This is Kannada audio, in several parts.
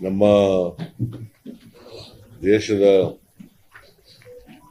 ನಮ್ಮ ದೇಶದ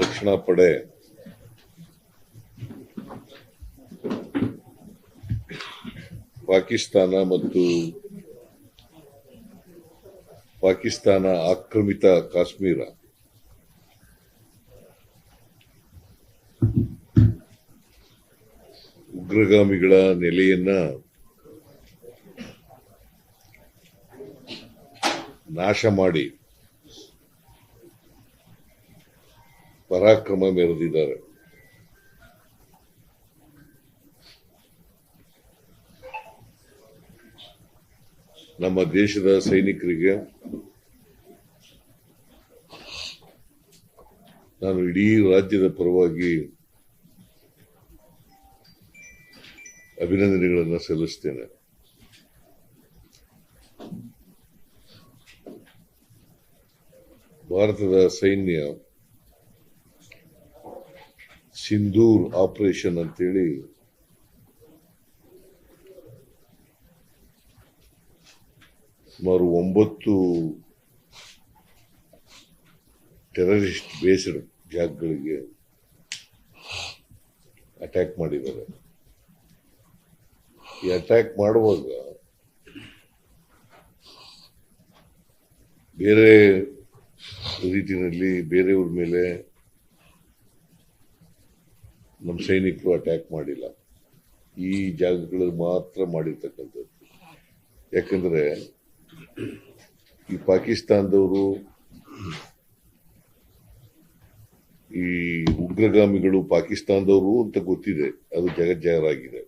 ರಕ್ಷಣಾ ಪಡೆ ಪಾಕಿಸ್ತಾನ ಮತ್ತು ಪಾಕಿಸ್ತಾನ ಆಕ್ರಮಿತ ಕಾಶ್ಮೀರ. ಉಗ್ರಗಾಮಿಗಳ ನೆಲೆಯನ್ನ ನಾಶ ಮಾಡಿ ಪರಾಕ್ರಮ ಮೆರೆದಿದ್ದಾರೆ. ನಮ್ಮ ದೇಶದ ಸೈನಿಕರಿಗೆ ನಾನು ಇಡೀ ರಾಜ್ಯದ ಪರವಾಗಿ ಅಭಿನಂದನೆಗಳನ್ನು ಸಲ್ಲಿಸ್ತೇನೆ. ಭಾರತದ ಸೈನ್ಯ ಸಿಂಧೂರ್ ಆಪರೇಷನ್ ಅಂತೇಳಿ ಸುಮಾರು ಒಂಬತ್ತು ಟೆರರಿಸ್ಟ್ ಬೇಸ್ಡ್ ಜಾಗಗಳಿಗೆ ಅಟ್ಯಾಕ್ ಮಾಡಿದ್ದಾರೆ. ಈ ಅಟ್ಯಾಕ್ ಮಾಡುವಾಗ ಬೇರೆ ರೀತಿಯಲ್ಲಿ ಬೇರೆಯವ್ರ ಮೇಲೆ ನಮ್ಮ ಸೈನಿಕರು ಅಟ್ಯಾಕ್ ಮಾಡಿಲ್ಲ. ಈ ಜಾಗಗಳಲ್ಲಿ ಮಾತ್ರ ಮಾಡಿರ್ತಕ್ಕಂಥದ್ದು. ಯಾಕಂದ್ರೆ ಈ ಪಾಕಿಸ್ತಾನದವರು ಈ ಉಗ್ರಗಾಮಿಗಳು ಪಾಕಿಸ್ತಾನದವರು ಅಂತ ಗೊತ್ತಿದೆ. ಅದು ಜಗಜ್ಜಾಹರಾಗಿದೆ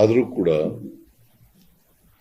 ಆದರೂ ಕೂಡ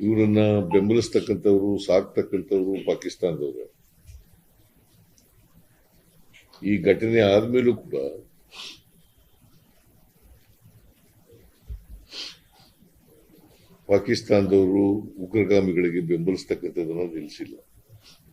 ಇವರನ್ನ ಬೆಂಬಲಿಸ್ತಕ್ಕಂಥವ್ರು ಸಾಕ್ತಕ್ಕಂಥವ್ರು ಪಾಕಿಸ್ತಾನದವರು. ಈ ಘಟನೆ ಆದ್ಮೇಲೂ ಕೂಡ ಪಾಕಿಸ್ತಾನದವರು ಉಗ್ರಗಾಮಿಗಳಿಗೆ ಬೆಂಬಲಿಸ್ತಕ್ಕಂಥದ್ದನ್ನು ನಿಲ್ಲಿಸಿಲ್ಲ